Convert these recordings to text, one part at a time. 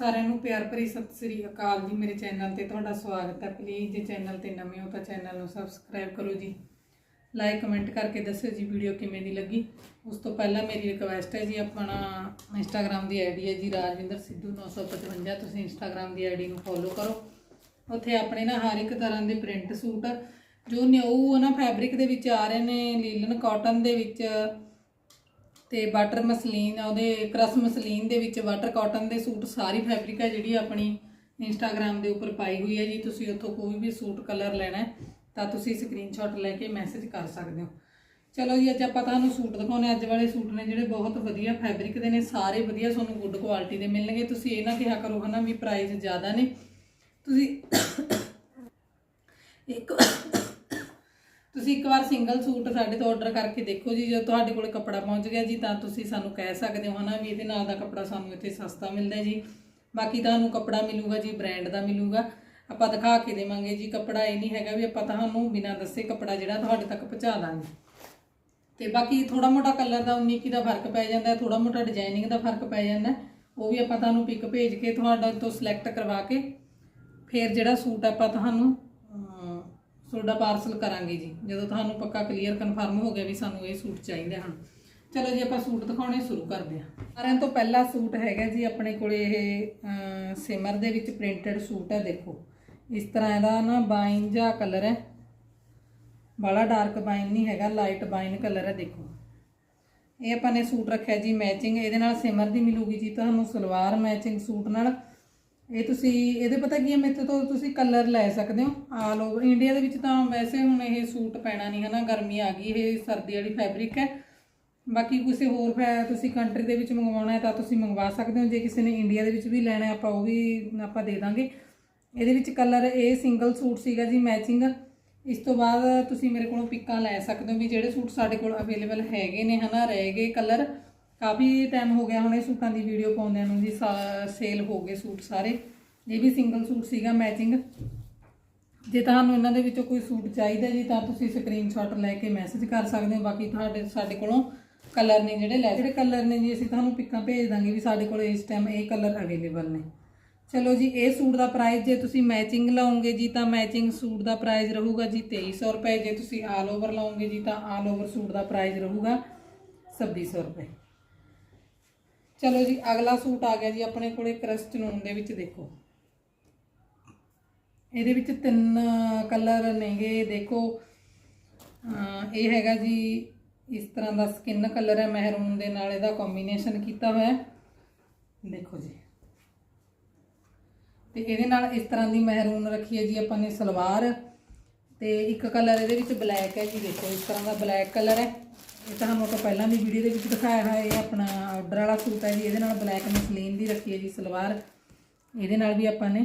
ਸਾਰਿਆਂ ਨੂੰ ਪਿਆਰ ਭਰੀ ਸਤਿ ਸ੍ਰੀ ਅਕਾਲ ਜੀ। ਮੇਰੇ ਚੈਨਲ ਤੇ ਤੁਹਾਡਾ ਸਵਾਗਤ ਹੈ ਪਲੀਜ਼ ਜੇ ਚੈਨਲ ਤੇ ਨਵੇਂ ਹੋ ਤਾਂ ਚੈਨਲ ਨੂੰ ਸਬਸਕ੍ਰਾਈਬ ਕਰੋ ਜੀ। ਲਾਈਕ ਕਮੈਂਟ ਕਰਕੇ ਦੱਸਿਓ ਜੀ ਵੀਡੀਓ ਕਿਵੇਂ ਦੀ ਲੱਗੀ। ਉਸ ਤੋਂ ਪਹਿਲਾਂ ਮੇਰੀ ਰਿਕਵੈਸਟ ਹੈ ਜੀ, ਆਪਣਾ ਇੰਸਟਾਗ੍ਰam ਦੀ ਆਈਡੀ ਹੈ ਜੀ ਰਾਜਵਿੰਦਰ ਸਿੱਧੂ 955 ਤੁਸੀਂ ਇੰਸਟਾਗ੍ਰam ਦੀ ਆਈਡੀ ਨੂੰ ਫੋਲੋ ਕਰੋ। ਉੱਥੇ ਆਪਣੇ ਨਾ ਹਰ ਇੱਕ ਤਰ੍ਹਾਂ ਦੇ ਪ੍ਰਿੰਟ ਸੂਟ ਜੋ ਨਿਊ ਨਾ ਫੈਬਰਿਕ ਦੇ ਵਿੱਚ ਆ ਰਹੇ ਨੇ, ਲੀਲਨ ਕਾਟਨ ਦੇ ਵਿੱਚ। ਤੇ ਵਾਟਰ ਮਸਲੀਨ ਉਹਦੇ ਕ੍ਰਸ ਮਸਲੀਨ ਦੇ ਵਿੱਚ ਵਾਟਰ ਕਾਟਨ ਦੇ ਸੂਟ ਸਾਰੀ ਫੈਬਰਿਕ ਹੈ ਜਿਹੜੀ ਆਪਣੀ ਇੰਸਟਾਗ੍ਰam ਦੇ ਉੱਪਰ ਪਾਈ ਹੋਈ ਹੈ ਜੀ। ਤੁਸੀਂ ਉੱਥੋਂ ਕੋਈ ਵੀ ਸੂਟ ਕਲਰ ਲੈਣਾ ਤਾਂ ਤੁਸੀਂ ਸਕਰੀਨਸ਼ਾਟ ਲੈ ਕੇ ਮੈਸੇਜ ਕਰ ਸਕਦੇ ਹੋ। ਚਲੋ ਜੀ, ਅੱਜ ਆਪਾਂ ਤੁਹਾਨੂੰ ਸੂਟ ਦਿਖਾਉਣੇ ਅੱਜ ਵਾਲੇ ਸੂਟ ਨੇ ਜਿਹੜੇ ਬਹੁਤ ਵਧੀਆ ਫੈਬਰਿਕ ਦੇ ਨੇ, ਸਾਰੇ ਵਧੀਆ ਤੁਹਾਨੂੰ ਗੁੱਡ ਕੁਆਲਿਟੀ ਦੇ ਮਿਲਣਗੇ। ਤੁਸੀਂ ਇਹ ਨਾ ਕਿਹਾ ਕਰੋ ਹਨਾ ਵੀ ਪ੍ਰਾਈਸ ਜ਼ਿਆਦਾ ਨੇ। ਤੁਸੀਂ ਇੱਕ ਤੁਸੀਂ ਇੱਕ ਵਾਰ ਸਿੰਗਲ ਸੂਟ ਸਾਡੇ ਤੋਂ ਆਰਡਰ ਕਰਕੇ ਦੇਖੋ ਜੀ, ਜਦੋਂ ਤੁਹਾਡੇ ਕੋਲ ਕੱਪੜਾ ਪਹੁੰਚ ਗਿਆ ਜੀ, ਤਾਂ ਤੁਸੀਂ ਸਾਨੂੰ ਕਹਿ ਸਕਦੇ ਹੋ ਹਨਾ ਵੀ ਇਹਦੇ ਨਾਲ ਦਾ ਕੱਪੜਾ ਸਾਨੂੰ ਇੱਥੇ ਸਸਤਾ ਮਿਲਦਾ ਜੀ। ਬਾਕੀ ਤੁਹਾਨੂੰ ਕੱਪੜਾ ਮਿਲੂਗਾ ਜੀ ਬ੍ਰਾਂਡ ਦਾ ਮਿਲੂਗਾ। ਆਪਾਂ ਦਿਖਾ ਕੇ ਦੇਵਾਂਗੇ ਜੀ, ਕੱਪੜਾ ਇਹ ਨਹੀਂ ਹੈਗਾ ਵੀ ਆਪਾਂ ਤੁਹਾਨੂੰ ਬਿਨਾਂ ਦੱਸੇ ਕੱਪੜਾ ਜਿਹੜਾ ਤੁਹਾਡੇ ਤੱਕ ਪਹੁੰਚਾ ਦਾਂਗੇ। ਤੇ ਬਾਕੀ ਥੋੜਾ ਮੋਟਾ ਕਲਰ ਦਾ 19 ਕੀ ਦਾ ਫ਼ਰਕ ਪੈ ਜਾਂਦਾ ਥੋੜਾ ਮੋਟਾ ਡਿਜ਼ਾਈਨਿੰਗ ਦਾ ਫ਼ਰਕ ਪੈ ਜਾਂਦਾ। ਉਹ ਵੀ ਆਪਾਂ ਤੁਹਾਨੂੰ ਪਿਕ ਭੇਜ ਕੇ ਤੁਹਾਡਾ ਤੋਂ ਸਿਲੈਕਟ ਕਰਵਾ ਕੇ ਫਿਰ ਜਿਹੜਾ ਸੂਟ ਆਪਾਂ ਤੁਹਾਨੂੰ ਤੁਹਾਡਾ ਪਾਰਸਲ ਕਰਾਂਗੇ ਜੀ। ਜਦੋਂ ਤੁਹਾਨੂੰ ਪੱਕਾ ਕਲੀਅਰ ਕਨਫਰਮ ਹੋ ਗਿਆ ਵੀ ਸਾਨੂੰ ਇਹ ਸੂਟ ਚਾਹੀਦਾ ਹਨ ਚਲੋ ਜੀ, ਆਪਾਂ ਸੂਟ ਦਿਖਾਉਣੇ ਸ਼ੁਰੂ ਕਰਦੇ ਹਾਂ। ਸਾਰਿਆਂ ਤੋਂ ਪਹਿਲਾ ਸੂਟ ਹੈਗਾ ਜੀ ਆਪਣੇ ਕੋਲੇ ਇਹ ਸਿਮਰ ਦੇ ਵਿੱਚ ਪ੍ਰਿੰਟਡ ਸੂਟ ਹੈ, ਦੇਖੋ। ਇਸ ਤਰ੍ਹਾਂ ਇਹਦਾ ਨਾ ਬਾਈਨ ਜਾਂ ਕਲਰ ਹੈ। ਬਾਲਾ ਡਾਰਕ ਬਾਈਨ ਨਹੀਂ ਹੈਗਾ ਲਾਈਟ ਬਾਈਨ ਕਲਰ ਹੈ, ਦੇਖੋ। ਇਹ ਆਪਾਂ ਨੇ ਸੂਟ ਰੱਖਿਆ ਜੀ ਮੈਚਿੰਗ ਇਹਦੇ ਨਾਲ ਸਿਮਰ ਦੀ ਮਿਲੂਗੀ ਜੀ ਤੁਹਾਨੂੰ ਸਲਵਾਰ ਮੈਚਿੰਗ ਸੂਟ ਨਾਲ। ਇਹ ਤੁਸੀਂ, ਇਹਦੇ ਪਤਾ ਕੀ ਹੈ ਮੇਰੇ ਤੋਂ ਤੁਸੀਂ ਕਲਰ ਲੈ ਸਕਦੇ ਹੋ ਆਲ ਓਵਰ ਇੰਡੀਆ ਦੇ ਵਿੱਚ ਤਾਂ ਵੈਸੇ ਹੁਣ ਇਹ ਸੂਟ ਪੈਣਾ ਨਹੀਂ ਹਨਾ, ਗਰਮੀ ਆ ਗਈ, ਇਹ ਸਰਦੀ ਵਾਲੀ ਫੈਬਰਿਕ ਹੈ। ਬਾਕੀ ਕਿਸੇ ਹੋਰ ਫੈ, ਤੁਸੀਂ ਕੰਟਰੀ ਦੇ ਵਿੱਚ ਮੰਗਵਾਉਣਾ ਹੈ ਤਾਂ ਤੁਸੀਂ ਮੰਗਵਾ ਸਕਦੇ ਹੋ, ਜੇ ਕਿਸੇ ਨੇ ਇੰਡੀਆ ਦੇ ਵਿੱਚ ਵੀ ਲੈਣਾ ਆਪਾਂ ਉਹ ਵੀ ਆਪਾਂ ਦੇ ਦਾਂਗੇ। ਇਹਦੇ ਵਿੱਚ ਕਲਰ ਇਹ ਸਿੰਗਲ ਸੂਟ ਸੀਗਾ ਜੀ ਮੈਚਿੰਗ ਇਸ ਤੋਂ ਬਾਅਦ ਤੁਸੀਂ ਮੇਰੇ ਕੋਲੋਂ ਪਿੱਕਾਂ ਲੈ ਸਕਦੇ ਹੋ ਵੀ ਜਿਹੜੇ ਸੂਟ ਸਾਡੇ ਕੋਲ ਅਵੇਲੇਬਲ ਹੈਗੇ ਨੇ ਹਨਾ, ਰਹਿ ਗਏ ਕਲਰ ਕਾਫੀ ਟਾਈਮ ਹੋ ਗਿਆ ਹੁਣ ਇਹ ਸੂਟਾਂ ਦੀ ਵੀਡੀਓ ਪਾਉਂਦਿਆਂ ਨੂੰ ਜੀ ਸੇਲ ਹੋ ਗਏ ਸੂਟ ਸਾਰੇ। ਇਹ ਵੀ ਸਿੰਗਲ ਸੂਟ ਸੀਗਾ ਮੈਚਿੰਗ ਜੇ ਤੁਹਾਨੂੰ ਇਹਨਾਂ ਦੇ ਵਿੱਚੋਂ ਕੋਈ ਸੂਟ ਚਾਹੀਦਾ ਜੀ, ਤਾਂ ਤੁਸੀਂ ਸਕਰੀਨਸ਼ਾਟ ਲੈ ਕੇ ਮੈਸੇਜ ਕਰ ਸਕਦੇ ਹੋ। ਬਾਕੀ ਤੁਹਾਡੇ, ਸਾਡੇ ਕੋਲੋਂ ਕਲਰ ਨੇ ਜਿਹੜੇ ਲੈ ਜਿਹੜੇ ਕਲਰ ਨੇ ਜੀ, ਅਸੀਂ ਤੁਹਾਨੂੰ ਪਿੱਕਾਂ ਭੇਜ ਦਾਂਗੇ ਵੀ ਸਾਡੇ ਕੋਲ ਇਸ ਟਾਈਮ ਇਹ ਕਲਰ ਅਵੇਲੇਬਲ ਨੇ। ਚਲੋ ਜੀ, ਇਹ ਸੂਟ ਦਾ ਪ੍ਰਾਈਸ ਜੇ ਤੁਸੀਂ ਮੈਚਿੰਗ ਲਾਉਂਗੇ ਜੀ, ਤਾਂ ਮੈਚਿੰਗ ਸੂਟ ਦਾ ਪ੍ਰਾਈਸ ਰਹੂਗਾ ਜੀ 2300 ਰੁਪਏ। ਜੇ ਤੁਸੀਂ ਆਲ ਓਵਰ ਲਾਉਂਗੇ ਜੀ, ਤਾਂ ਆਲ ਓਵਰ ਸੂਟ ਦਾ ਪ੍ਰਾਈਸ ਰਹੂਗਾ 2600 ਰੁਪਏ। ਚਲੋ ਜੀ, ਅਗਲਾ ਸੂਟ ਆ ਗਿਆ ਜੀ ਆਪਣੇ ਕੋਲੇ ਕ੍ਰਸਟ ਨੂਨ ਦੇ ਵਿੱਚ ਦੇਖੋ। ਇਹਦੇ ਵਿੱਚ ਤਿੰਨ ਕਲਰ ਨੇਗੇ, ਦੇਖੋ। ਇਹ ਹੈਗਾ ਜੀ, ਇਸ ਤਰ੍ਹਾਂ ਦਾ ਸਕਿਨ ਕਲਰ ਹੈ, ਮਹਿਰੂਨ ਦੇ ਨਾਲ ਇਹਦਾ ਕੰਬੀਨੇਸ਼ਨ ਕੀਤਾ ਹੋਇਆ ਦੇਖੋ ਜੀ। ਤੇ ਇਹਦੇ ਨਾਲ ਇਸ ਤਰ੍ਹਾਂ ਦੀ ਮਹਿਰੂਨ ਰੱਖੀ ਹੈ ਜੀ ਆਪਾਂ ਨੇ ਸਲਵਾਰ। ਤੇ ਇੱਕ ਕਲਰ ਇਹਦੇ ਵਿੱਚ ਬਲੈਕ ਹੈ ਜੀ, ਦੇਖੋ, ਇਸ ਤਰ੍ਹਾਂ ਦਾ ਬਲੈਕ ਕਲਰ ਹੈ। ਇਹ ਤੁਹਾਨੂੰ ਤਾਂ ਪਹਿਲਾਂ ਵੀ ਵੀਡੀਓ ਦੇ ਵਿੱਚ ਦਿਖਾਇਆ ਹੋਇਆ ਇਹ ਆਪਣਾ ਆਰਡਰ ਵਾਲਾ ਸੂਟ ਹੈ ਜੀ, ਇਹਦੇ ਨਾਲ ਬਲੈਕ ਮਸਲੀਨ ਦੀ ਰੱਖੀ ਹੈ ਜੀ ਸਲਵਾਰ। ਇਹਦੇ ਨਾਲ ਵੀ ਆਪਾਂ ਨੇ,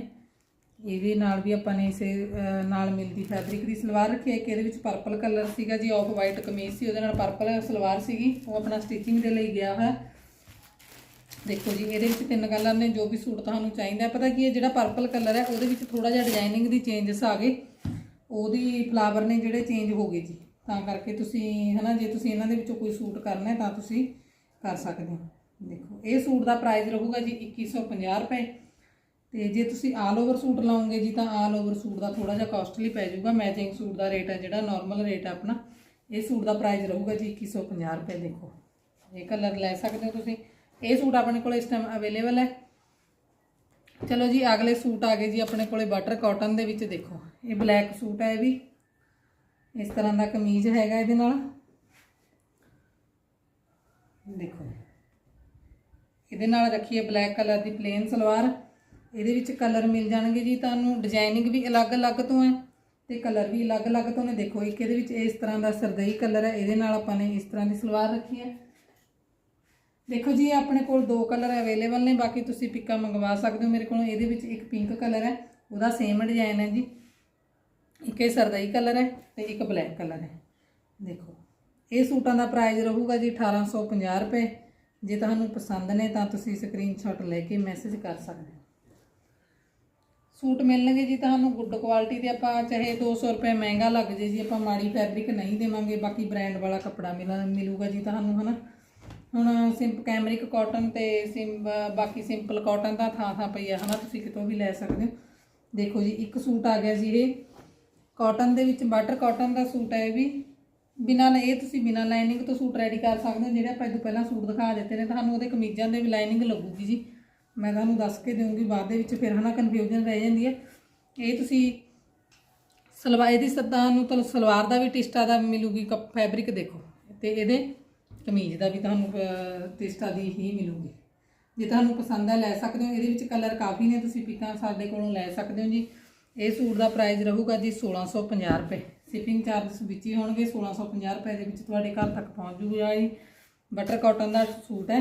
ਇਹਦੇ ਨਾਲ ਵੀ ਆਪਾਂ ਨੇ ਇਸੇ ਨਾਲ ਮਿਲਦੀ ਫੈਬਰਿਕ ਦੀ ਸਲਵਾਰ ਰੱਖੀ ਹੈ। ਕਿ ਇਹਦੇ ਵਿੱਚ ਪਰਪਲ ਕਲਰ ਸੀਗਾ ਜੀ ਆਫ ਵਾਈਟ ਕਮੀਜ਼ ਸੀ, ਉਹਦੇ ਨਾਲ ਪਰਪਲ ਸਲਵਾਰ ਸੀਗੀ। ਉਹ ਆਪਣਾ ਸਟਿਚਿੰਗ ਦੇ ਲਈ ਗਿਆ ਹੋਇਆ। ਦੇਖੋ ਜੀ, ਇਹਦੇ ਵਿੱਚ ਤਿੰਨ ਕਲਰ ਨੇ, ਜੋ ਵੀ ਸੂਟ ਤੁਹਾਨੂੰ ਚਾਹੀਦਾ ਪਤਾ ਕੀ ਹੈ, ਜਿਹੜਾ ਪਰਪਲ ਕਲਰ ਹੈ, ਉਹਦੇ ਵਿੱਚ ਥੋੜਾ ਜਿਹਾ ਡਿਜ਼ਾਈਨਿੰਗ ਦੀ ਚੇਂਜਸ ਆ ਗਏ। ਉਹਦੀ ਫਲਾਵਰ ਨੇ ਜਿਹੜੇ ਚੇਂਜ ਹੋ ਗਏ ਜੀ। ਤਾਂ ਕਰਕੇ ਤੁਸੀਂ ਹਨਾ, ਜੇ ਤੁਸੀਂ ਇਹਨਾਂ ਦੇ ਵਿੱਚੋਂ ਕੋਈ ਸੂਟ ਕਰਨਾ ਹੈ ਤਾਂ ਤੁਸੀਂ ਕਰ ਸਕਦੇ ਹੋ। ਦੇਖੋ, ਇਹ ਸੂਟ ਦਾ ਪ੍ਰਾਈਸ ਰਹੂਗਾ ਜੀ 2150 ਰੁਪਏ। ਤੇ ਜੇ ਤੁਸੀਂ ਆਲ ਓਵਰ ਸੂਟ ਲਾਉਂਗੇ ਜੀ, ਤਾਂ ਆਲ ਓਵਰ ਸੂਟ ਦਾ ਥੋੜਾ ਜਿਹਾ ਕਾਸਟਲੀ ਪੈ ਜਾਊਗਾ। ਮੈਚਿੰਗ ਸੂਟ ਦਾ ਰੇਟ ਹੈ ਜਿਹੜਾ ਨਾਰਮਲ ਰੇਟ ਹੈ ਆਪਣਾ, ਇਹ ਸੂਟ ਦਾ ਪ੍ਰਾਈਸ ਰਹੂਗਾ ਜੀ 2150 ਰੁਪਏ, ਦੇਖੋ। ਇਹ ਕਲਰ ਲੈ ਸਕਦੇ ਹੋ ਤੁਸੀਂ। ਇਹ ਸੂਟ ਆਪਣੇ ਕੋਲ ਇਸ ਟਾਈਮ ਅਵੇਲੇਬਲ ਹੈ। ਚਲੋ ਜੀ, ਅਗਲੇ ਸੂਟ ਆ ਗਏ ਜੀ ਆਪਣੇ ਕੋਲੇ ਬਟਰ ਕਾਟਨ ਦੇ ਵਿੱਚ, ਦੇਖੋ। ਇਹ ਬਲੈਕ ਸੂਟ ਹੈ ਇਹ ਵੀ। ਇਸ ਤਰ੍ਹਾਂ ਦਾ ਕਮੀਜ਼ ਹੈਗਾ ਇਹਦੇ ਨਾਲ। ਦੇਖੋ। ਇਹਦੇ ਨਾਲ ਰੱਖੀ ਹੈ ਬਲੈਕ ਕਲਰ ਦੀ ਪਲੇਨ ਸਲਵਾਰ। ਇਹਦੇ ਵਿੱਚ ਕਲਰ ਮਿਲ ਜਾਣਗੇ ਜੀ ਤੁਹਾਨੂੰ। ਡਿਜ਼ਾਈਨਿੰਗ ਵੀ ਅਲੱਗ-ਅਲੱਗ ਤੋਂ ਹੈ ਤੇ ਕਲਰ ਵੀ ਅਲੱਗ-ਅਲੱਗ ਤੋਂ ਨੇ। ਦੇਖੋ ਇੱਕ ਇਹਦੇ ਵਿੱਚ ਇਸ ਤਰ੍ਹਾਂ ਦਾ ਸਰਦਈ ਕਲਰ ਹੈ। ਇਹਦੇ ਨਾਲ ਆਪਾਂ ਨੇ ਇਸ ਤਰ੍ਹਾਂ ਦੀ ਸਲਵਾਰ ਰੱਖੀ ਹੈ। ਦੇਖੋ ਜੀ ਆਪਣੇ ਕੋਲ ਦੋ ਕਲਰ ਅਵੇਲੇਬਲ ਨੇ। ਬਾਕੀ ਤੁਸੀਂ ਪਿੱਕਾਂ ਮੰਗਵਾ ਸਕਦੇ ਹੋ ਮੇਰੇ ਕੋਲ। ਇਹਦੇ ਵਿੱਚ ਇੱਕ ਪਿੰਕ ਕਲਰ ਹੈ। ਉਹਦਾ ਸੇਮ ਡਿਜ਼ਾਈਨ ਹੈ ਜੀ। ਇੱਕ ਇਹ ਸਰਦਾਈ ਕਲਰ ਹੈ ਤੇ ਇੱਕ ਬਲੈਕ ਕਲਰ ਹੈ। ਦੇਖੋ, ਇਹ ਸੂਟਾਂ ਦਾ ਪ੍ਰਾਈਸ ਰਹੂਗਾ ਜੀ 1850 ਰੁਪਏ। ਜੇ ਤੁਹਾਨੂੰ ਪਸੰਦ ਨੇ ਤਾਂ ਤੁਸੀਂ ਸਕਰੀਨਸ਼ਾਟ ਲੈ ਕੇ ਮੈਸੇਜ ਕਰ ਸਕਦੇ ਹੋ। ਸੂਟ ਮਿਲਣਗੇ ਜੀ ਤੁਹਾਨੂੰ ਗੁੱਡ ਕੁਆਲਿਟੀ ਦੇ। ਆਪਾਂ ਚਾਹੇ 200 ਰੁਪਏ ਮਹਿੰਗਾ ਲੱਗ ਜੇ ਜੀ, ਆਪਾਂ ਮਾੜੀ ਫੈਬਰਿਕ ਨਹੀਂ ਦੇਵਾਂਗੇ, ਬਾਕੀ ਬ੍ਰਾਂਡ ਵਾਲਾ ਕੱਪੜਾ ਮਿਲ ਮਿਲੂਗਾ ਜੀ ਤੁਹਾਨੂੰ, ਹਨਾ? ਹੁਣ ਸਿੰਪ ਕੈਮਰਿਕ ਕਾਟਨ ਤੇ ਸਿੰਪ ਬਾਕੀ ਸਿੰਪਲ ਕਾਟਨ ਦਾ ਥਾਂ ਥਾਂ ਪਈ ਆ, ਹਨਾ? ਤੁਸੀਂ ਕਿਤੋਂ ਵੀ ਲੈ ਸਕਦੇ ਹੋ। ਦੇਖੋ ਜੀ, ਇੱਕ ਸੂਟ ਆ ਗਿਆ ਜੀ ਇਹ। ਕਾਟਨ ਦੇ ਵਿੱਚ ਬਟਰ ਕਾਟਨ ਦਾ ਸੂਟ ਹੈ ਇਹ ਵੀ। ਬਿਨਾਂ ਇਹ ਤੁਸੀਂ ਬਿਨਾਂ ਲਾਈਨਿੰਗ ਤੋਂ ਸੂਟ ਰੈਡੀ ਕਰ ਸਕਦੇ ਹੋ, ਜਿਹੜੇ ਆਪਾਂ ਇਹ ਪਹਿਲਾਂ ਸੂਟ ਦਿਖਾ ਦਿੱਤੇ ਨੇ। ਤੁਹਾਨੂੰ ਉਹਦੇ ਕਮੀਜ਼ਾਂ ਦੇ ਵੀ ਲਾਈਨਿੰਗ ਲੱਗੂਗੀ ਜੀ। ਮੈਂ ਤੁਹਾਨੂੰ ਦੱਸ ਕੇ ਦੇਵਾਂਗੀ ਬਾਅਦ ਦੇ ਵਿੱਚ, ਫਿਰ ਹਨਾ ਕਨਫਿਊਜ਼ਨ ਰਹਿ ਜਾਂਦੀ ਹੈ। ਇਹ ਤੁਸੀਂ ਸਲਵਾਰ ਇਹਦੀ ਸੱਤਾ ਨੂੰ ਤੁਹਾਨੂੰ ਸਲਵਾਰ ਦਾ ਵੀ, ਟਿਸਟਾ ਦਾ ਮਿਲੂਗੀ, ਕੱਪ ਫੈਬਰਿਕ ਦੇਖੋ। ਤੇ ਇਹਦੇ ਕਮੀਜ਼ ਦਾ ਵੀ ਤੁਹਾਨੂੰ ਟਿਸਟਾ ਦੀ ਹੀ ਮਿਲੂਗੀ। ਜੇ ਤੁਹਾਨੂੰ ਪਸੰਦ ਹੈ ਲੈ ਸਕਦੇ ਹੋ। ਇਹਦੇ ਵਿੱਚ ਕਲਰ ਕਾਫੀ ਨੇ, ਤੁਸੀਂ ਪਿਕਾਂ ਸਾਡੇ ਕੋਲੋਂ ਲੈ ਸਕਦੇ ਹੋ ਜੀ। ਇਹ ਸੂਟ ਦਾ ਪ੍ਰਾਈਸ ਰਹੂਗਾ ਜੀ 1650 ਰੁਪਏ। ਸ਼ਿਪਿੰਗ ਚਾਰजेस ਵਿੱਚ ਹੀ ਹੋਣਗੇ 1650 ਰੁਪਏ ਦੇ ਵਿੱਚ ਤੁਹਾਡੇ ਘਰ ਤੱਕ ਪਹੁੰਚ ਜੂਗਾ ਜੀ ਬਟਰ ਕਾਟਨ ਦਾ ਸੂਟ ਹੈ।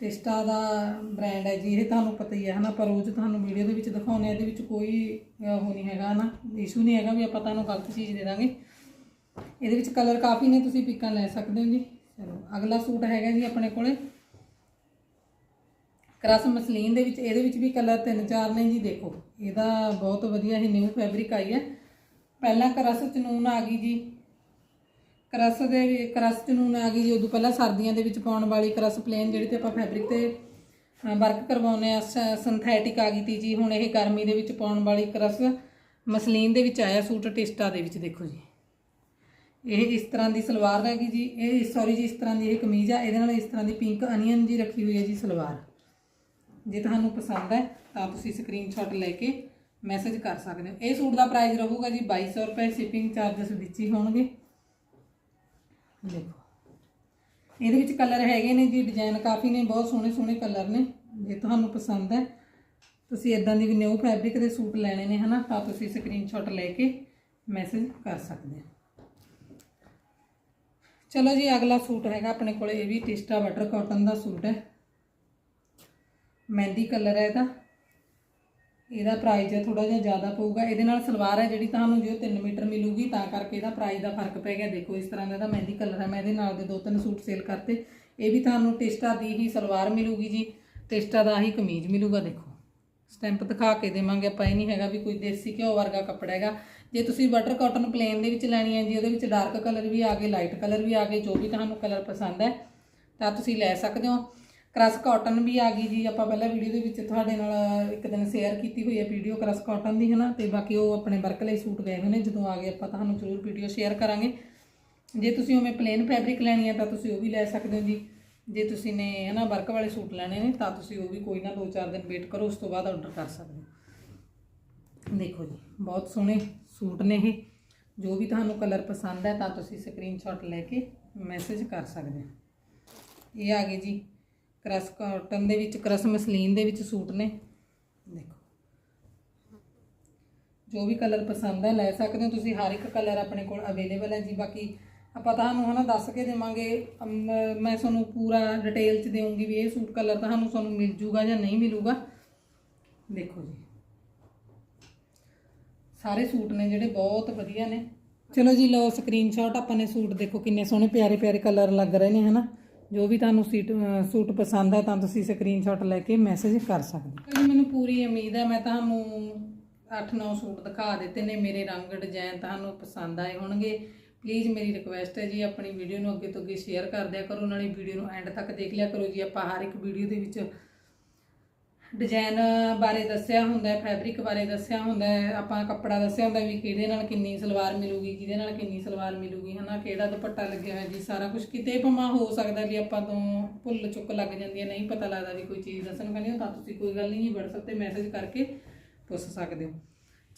ਟਿਸਟਾ ਦਾ ਬ੍ਰਾਂਡ ਹੈ ਜੀ, ਇਹ ਤੁਹਾਨੂੰ ਪਤਾ ਹੀ ਹੈ ਹਨਾ ਪਰ ਰੋਜ਼ ਤੁਹਾਨੂੰ ਵੀਡੀਓ ਦੇ ਵਿੱਚ ਦਿਖਾਉਂਦੇ ਆ ਇਹਦੇ ਵਿੱਚ ਕੋਈ ਉਹ ਨਹੀਂ ਹੈਗਾ ਨਾ ਇਸ਼ੂ ਨਹੀਂ ਹੈਗਾ ਵੀ ਆਪਾਂ ਤੁਹਾਨੂੰ ਗਲਤ ਚੀਜ਼ ਦੇ ਦਾਂਗੇ। ਇਹਦੇ ਵਿੱਚ ਕਲਰ ਕਾਫੀ ਨੇ, ਤੁਸੀਂ ਪਿਕਾਂ ਲੈ ਸਕਦੇ ਹੋ ਜੀ। ਚਲੋ, ਅਗਲਾ ਸੂਟ ਹੈਗਾ ਜੀ ਆਪਣੇ ਕੋਲੇ। ਕ੍ਰਸ ਮਸਲੀਨ ਦੇ ਵਿੱਚ, ਇਹਦੇ ਵਿੱਚ ਵੀ ਕਲਰ ਤਿੰਨ ਚਾਰ ਨੇ ਜੀ, ਦੇਖੋ। ਇਹਦਾ ਬਹੁਤ ਵਧੀਆ ਹੀ ਨਿਊ ਫੈਬਰਿਕ ਆਈ ਹੈ। ਪਹਿਲਾਂ ਕ੍ਰਸ ਚਨੂਨ ਆ ਗਈ ਜੀ। ਕਰਸ ਦੇ ਵੀ, ਕਰਸ ਚਨੂਨ ਆ ਗਈ ਜੀ, ਉਦੋਂ ਪਹਿਲਾਂ ਸਰਦੀਆਂ ਦੇ ਵਿੱਚ ਪਾਉਣ ਵਾਲੀ ਕ੍ਰਸ ਪਲੇਨ ਜਿਹੜੀ ਤੇ ਆਪਾਂ ਫੈਬਰਿਕ ਤੇ ਵਰਕ ਕਰਵਾਉਂਦੇ ਆ ਸਿੰਥੈਟਿਕ ਆ ਗਈ ਤੀ ਜੀ। ਹੁਣ ਇਹ ਗਰਮੀ ਦੇ ਵਿੱਚ ਪਾਉਣ ਵਾਲੀ ਕ੍ਰਸ ਮਸਲੀਨ ਦੇ ਵਿੱਚ ਆਇਆ ਸੂਟ ਟਿਸਟਾ ਦੇ ਵਿੱਚ, ਦੇਖੋ ਜੀ। ਇਹ ਇਸ ਤਰ੍ਹਾਂ ਦੀ ਸਲਵਾਰ ਹੈਗੀ ਜੀ। ਇਹ ਸੌਰੀ ਜੀ, ਇਸ ਤਰ੍ਹਾਂ ਦੀ ਇਹ ਕਮੀਜ਼ ਆ। ਇਹਦੇ ਨਾਲ ਇਸ ਤਰ੍ਹਾਂ ਦੀ ਪਿੰਕ ਅਨੀਅਨ ਜੀ ਰੱਖੀ ਹੋਈ ਹੈ ਜੀ ਸਲਵਾਰ। ਜੇ ਤੁਹਾਨੂੰ ਪਸੰਦ ਹੈ, ਤਾਂ ਤੁਸੀਂ ਸਕਰੀਨਸ਼ਾਟ ਲੈ ਕੇ ਮੈਸੇਜ ਕਰ ਸਕਦੇ ਹੋ। ਇਹ ਸੂਟ ਦਾ ਪ੍ਰਾਈਸ ਰਹੂਗਾ ਜੀ 2200 ਰੁਪਏ ਸ਼ਿਪਿੰਗ ਚਾਰजेस ਵਿੱਚ ਹੀ ਹੋਣਗੇ। ਦੇਖੋ, ਇਹਦੇ ਵਿੱਚ ਕਲਰ ਹੈਗੇ ਨੇ ਜੀ ਡਿਜ਼ਾਈਨ ਕਾਫੀ ਨੇ, ਬਹੁਤ ਸੋਹਣੇ ਸੋਹਣੇ ਕਲਰ ਨੇ। ਜੇ ਤੁਹਾਨੂੰ ਪਸੰਦ ਹੈ, ਤੁਸੀਂ ਇਦਾਂ ਦੀ ਵੀ ਨਿਊ ਫੈਬਰਿਕ ਦੇ ਸੂਟ ਲੈਣੇ ਨੇ, ਹਨਾ, ਤਾਂ ਤੁਸੀਂ ਸਕਰੀਨਸ਼ਾਟ ਲੈ ਕੇ ਮੈਸੇਜ ਕਰ ਸਕਦੇ ਹੋ। ਚਲੋ ਜੀ, ਅਗਲਾ ਸੂਟ ਹੈਗਾ ਆਪਣੇ ਕੋਲ, ਇਹ ਵੀ ਟਿਸਟਾ ਬਟਰ ਕਾਟਨ ਦਾ ਸੂਟ ਹੈ। ਮਹਿੰਦੀ ਕਲਰ ਹੈ ਇਹਦਾ। ਇਹਦਾ ਪ੍ਰਾਈਸ ਹੈ ਥੋੜਾ ਜਿਹਾ ਜ਼ਿਆਦਾ ਪਊਗਾ। ਇਹਦੇ ਨਾਲ ਸਲਵਾਰ ਹੈ ਜਿਹੜੀ ਤੁਹਾਨੂੰ ਜੋ 3 ਮੀਟਰ ਮਿਲੂਗੀ, ਤਾਂ ਕਰਕੇ ਇਹਦਾ ਪ੍ਰਾਈਸ ਦਾ ਫ਼ਰਕ ਪੈ ਗਿਆ। ਦੇਖੋ, ਇਸ ਤਰ੍ਹਾਂ ਦਾ ਇਹਦਾ ਮਹਿੰਦੀ ਕਲਰ ਹੈ। ਮੈਂ ਇਹਦੇ ਨਾਲ ਦੇ ਦੋ ਤਿੰਨ ਸੂਟ ਸੇਲ ਕਰਤੇ। ਇਹ ਵੀ ਤੁਹਾਨੂੰ ਟਿਸਟਾ ਦੀ ਹੀ ਸਲਵਾਰ ਮਿਲੂਗੀ ਜੀ। ਟਿਸਟਾ ਦਾ ਹੀ ਕਮੀਜ਼ ਮਿਲੂਗਾ, ਦੇਖੋ। ਸਟੈਂਪ ਦਿਖਾ ਕੇ ਦੇਵਾਂਗੇ ਆਪਾਂ। ਇਹ ਨਹੀਂ ਹੈਗਾ ਵੀ ਕੋਈ ਦੇਸੀ ਘਿਓ ਵਰਗਾ ਕੱਪੜਾ ਹੈਗਾ। ਜੇ ਤੁਸੀਂ ਬਟਰ ਕਾਟਨ ਪਲੇਨ ਦੇ ਵਿੱਚ ਲੈਣੀ ਹੈ ਜੀ, ਉਹਦੇ ਵਿੱਚ ਡਾਰਕ ਕਲਰ ਵੀ ਆ ਗਏ ਲਾਈਟ ਕਲਰ ਵੀ ਆ ਗਏ, ਜੋ ਵੀ ਤੁਹਾਨੂੰ ਕਲਰ ਪਸੰਦ ਹੈ, ਤਾਂ ਤੁਸੀਂ ਲੈ ਸਕਦੇ ਹੋ। ਕ੍ਰਸ ਕਾਟਨ ਵੀ ਆ ਗਈ ਜੀ। ਆਪਾਂ ਪਹਿਲਾਂ ਵੀਡੀਓ ਦੇ ਵਿੱਚ ਤੁਹਾਡੇ ਨਾਲ ਇੱਕ ਦਿਨ ਸ਼ੇਅਰ ਕੀਤੀ ਹੋਈ ਹੈ ਵੀਡੀਓ ਕ੍ਰਸ ਕਾਟਨ ਦੀ, ਹਨਾ? ਤੇ ਬਾਕੀ ਉਹ ਆਪਣੇ ਵਰਕ ਲਈ ਸੂਟ ਗਏ ਹੋਏ ਨੇ। ਜਦੋਂ ਆ ਗਏ ਆਪਾਂ ਤੁਹਾਨੂੰ ਜ਼ਰੂਰ ਵੀਡੀਓ ਸ਼ੇਅਰ ਕਰਾਂਗੇ। ਜੇ ਤੁਸੀਂ ਉਵੇਂ ਪਲੇਨ ਫੈਬਰਿਕ ਲੈਣੀ ਹੈ ਤਾਂ ਤੁਸੀਂ ਉਹ ਵੀ ਲੈ ਸਕਦੇ ਹੋ ਜੀ। ਜੇ ਤੁਸੀਂ ਨੇ, ਹਨਾ ਵਰਕ ਵਾਲੇ ਸੂਟ ਲੈਣੇ ਨੇ, ਤਾਂ ਤੁਸੀਂ ਉਹ ਵੀ ਕੋਈ ਨਾ 2-4 ਦਿਨ ਵੇਟ ਕਰੋ, ਉਸ ਤੋਂ ਬਾਅਦ ਆਰਡਰ ਕਰ ਸਕਦੇ ਹੋ। ਦੇਖੋ ਜੀ, ਬਹੁਤ ਸੋਹਣੇ ਸੂਟ ਨੇ ਇਹ। ਜੋ ਵੀ ਤੁਹਾਨੂੰ ਕਲਰ ਪਸੰਦ ਹੈ ਤਾਂ ਤੁਸੀਂ ਸਕਰੀਨਸ਼ਾਟ ਲੈ ਕੇ ਮੈਸੇਜ ਕਰ ਸਕਦੇ ਹੋ। ਇਹ ਆ ਗਏ ਜੀ। ਕ੍ਰਸ ਕਾਟਨ ਦੇ ਵਿੱਚ ਕ੍ਰਸ ਮਸਲੀਨ ਦੇ ਵਿੱਚ ਸੂਟ ਨੇ। ਦੇਖੋ। ਜੋ ਵੀ ਕਲਰ ਪਸੰਦ ਹੈ, ਲੈ ਸਕਦੇ ਹੋ ਤੁਸੀਂ। ਹਰ ਇੱਕ ਕਲਰ ਆਪਣੇ ਕੋਲ ਅਵੇਲੇਬਲ ਹੈ ਜੀ। ਬਾਕੀ ਆਪਾਂ ਤੁਹਾਨੂੰ ਹਨਾ ਦੱਸ ਕੇ ਦੇਵਾਂਗੇ। ਮੈਂ ਤੁਹਾਨੂੰ ਪੂਰਾ ਡਿਟੇਲ ਚ ਦੇਵਾਂਗੀ ਵੀ ਇਹ ਸੂਟ ਕਲਰ ਤੁਹਾਨੂੰ ਤੁਹਾਨੂੰ ਮਿਲ ਜੂਗਾ ਜਾਂ ਨਹੀਂ ਮਿਲੂਗਾ। ਦੇਖੋ ਜੀ। ਸਾਰੇ ਸੂਟ ਨੇ ਜਿਹੜੇ ਬਹੁਤ ਵਧੀਆ ਨੇ। ਚਲੋ ਜੀ, ਲਓ ਸਕਰੀਨਸ਼ਾਟ ਆਪਾਂ ਨੇ ਸੂਟ ਦੇਖੋ ਕਿੰਨੇ ਸੋਹਣੇ ਪਿਆਰੇ ਪਿਆਰੇ ਕਲਰ ਲੱਗ ਰਹੇ ਨੇ ਹਨਾ। ਜੋ ਵੀ ਤੁਹਾਨੂੰ ਸੀਟ ਸੂਟ ਪਸੰਦ ਹੈ ਤਾਂ ਤੁਸੀਂ ਸਕਰੀਨਸ਼ਾਟ ਲੈ ਕੇ ਮੈਸੇਜ ਕਰ ਸਕਦੇ ਹੋ। ਮੈਨੂੰ ਪੂਰੀ ਉਮੀਦ ਹੈ ਮੈਂ ਤੁਹਾਨੂੰ 8-9 ਸੂਟ ਦਿਖਾ ਦਿੱਤੇ ਨੇ, ਮੇਰੇ ਰੰਗ ਡਿਜ਼ਾਈਨ ਤੁਹਾਨੂੰ ਪਸੰਦ ਆਏ ਹੋਣਗੇ। ਪਲੀਜ਼ ਮੇਰੀ ਰਿਕੁਐਸਟ ਹੈ ਜੀ, ਆਪਣੀ ਵੀਡੀਓ ਨੂੰ ਅੱਗੇ ਤੋਂ ਅੱਗੇ ਸ਼ੇਅਰ ਕਰ ਦਿਆ ਕਰੋ, ਨਾਲੇ ਵੀਡੀਓ ਨੂੰ ਐਂਡ ਤੱਕ ਦੇਖ ਲਿਆ ਕਰੋ ਜੀ। ਆਪਾਂ ਹਰ ਇੱਕ ਵੀਡੀਓ ਦੇ ਵਿੱਚ ਡਿਜ਼ਾਈਨ ਬਾਰੇ ਦੱਸਿਆ ਹੁੰਦਾ ਹੈ, ਫੈਬਰਿਕ ਬਾਰੇ ਦੱਸਿਆ ਹੁੰਦਾ ਹੈ, ਆਪਾਂ ਕੱਪੜਾ ਦੱਸਿਆ ਹੁੰਦਾ ਵੀ ਕਿਹਦੇ ਨਾਲ ਕਿੰਨੀ ਸਲਵਾਰ ਮਿਲੂਗੀ, ਕਿਹਦੇ ਨਾਲ ਕਿੰਨੀ ਸਲਵਾਰ ਮਿਲੂਗੀ, ਹਨਾ, ਕਿਹੜਾ ਦੁਪੱਟਾ ਲੱਗਿਆ ਹੋਇਆ ਜੀ, ਸਾਰਾ ਕੁਝ ਕਿਤੇ ਭਾਵੇਂ ਹੋ ਸਕਦਾ ਵੀ ਆਪਾਂ ਤੋਂ ਭੁੱਲ ਚੁੱਕ ਲੱਗ ਜਾਂਦੀ ਹੈ, ਨਹੀਂ ਪਤਾ ਲੱਗਦਾ ਵੀ ਕੋਈ ਚੀਜ਼ ਦੱਸਣ ਕਹਿੰਦੇ ਹੋ ਤਾਂ ਤੁਸੀਂ ਕੋਈ ਗੱਲ ਨਹੀਂ WhatsApp ਤੇ ਮੈਸੇਜ ਕਰਕੇ ਪੁੱਛ ਸਕਦੇ ਹੋ।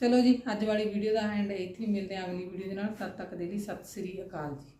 ਚਲੋ ਜੀ, ਅੱਜ ਵਾਲੀ ਵੀਡੀਓ ਦਾ ਐਂਡ ਇੱਥੇ ਮਿਲਦੇ ਹਾਂ ਅਗਲੀ ਵੀਡੀਓ ਦੇ ਨਾਲ, ਤਦ ਤੱਕ ਦੇ ਲਈ ਸਤਿ ਸ੍ਰੀ ਅਕਾਲ ਜੀ।